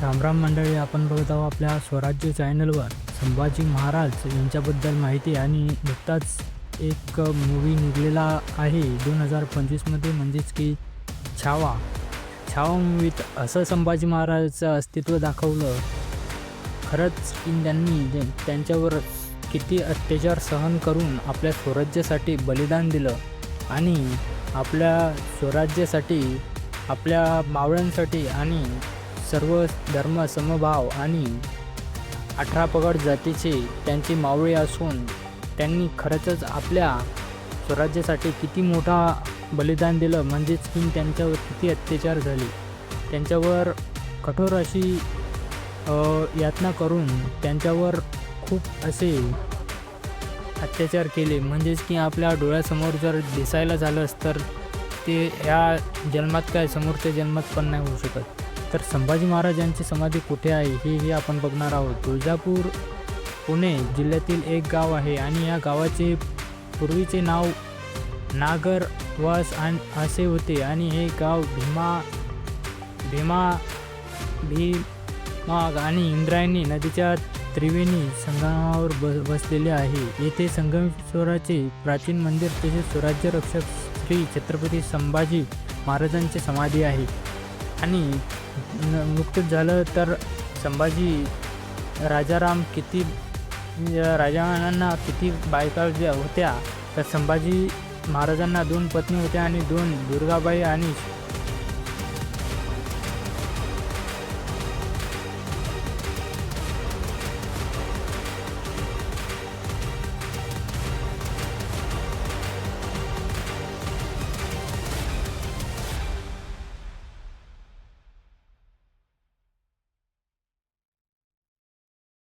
रामराम मंडळी आपण बघत आहोत आपल्या स्वराज्य चॅनलवर. संभाजी महाराज यांच्याबद्दल माहिती आणि नुकताच एक मूवी निघलेला आहे दोन हजार पंचवीसमध्ये म्हणजेच की छावा. छावा मूवीत असं संभाजी महाराजचं अस्तित्व दाखवलं. खरंच की त्यांनी त्यांच्यावर किती अत्याचार सहन करून आपल्या स्वराज्यासाठी बलिदान दिलं आणि आपल्या स्वराज्यासाठी आपल्या मावळ्यांसाठी आणि सर्व धर्म समभाव आणि अठरा पगड जातीचे त्यांची मावळे असून त्यांनी खरंच आपल्या स्वराज्यासाठी किती मोठा बलिदान दिलं. म्हणजेच की त्यांच्यावर किती अत्याचार झाले. त्यांच्यावर कठोर अशी यातना करून त्यांच्यावर खूप असे अत्याचार केले. म्हणजेच की आपल्या डोळ्यासमोर जर दिसायला झालंच तर ते ह्या जन्मात काय समोरच्या जन्मात पण नाही होऊ शकत. तर संभाजी महाराजांची समाधी कुठे आहे हेही आपण बघणार आहोत. तुळजापूर पुणे जिल्ह्यातील एक गाव आहे आणि या गावाचे पूर्वीचे नाव नागरवास आणि असे होते आणि हे गाव भीमा भीमा भीमाग आणि इंद्रायणी नदीच्या त्रिवेणी संगमावर ब बसलेले आहे. येथे संगमेश्वराचे प्राचीन मंदिर तसेच स्वराज्य रक्षक श्री छत्रपती संभाजी महाराजांची समाधी आहे. आणि न- नुकतंच झालं तर संभाजी राजाराम किती राजांना किती बायका ज्या होत्या तर संभाजी महाराजांना दोन पत्नी होत्या आणि दोन दुर्गाबाई आणि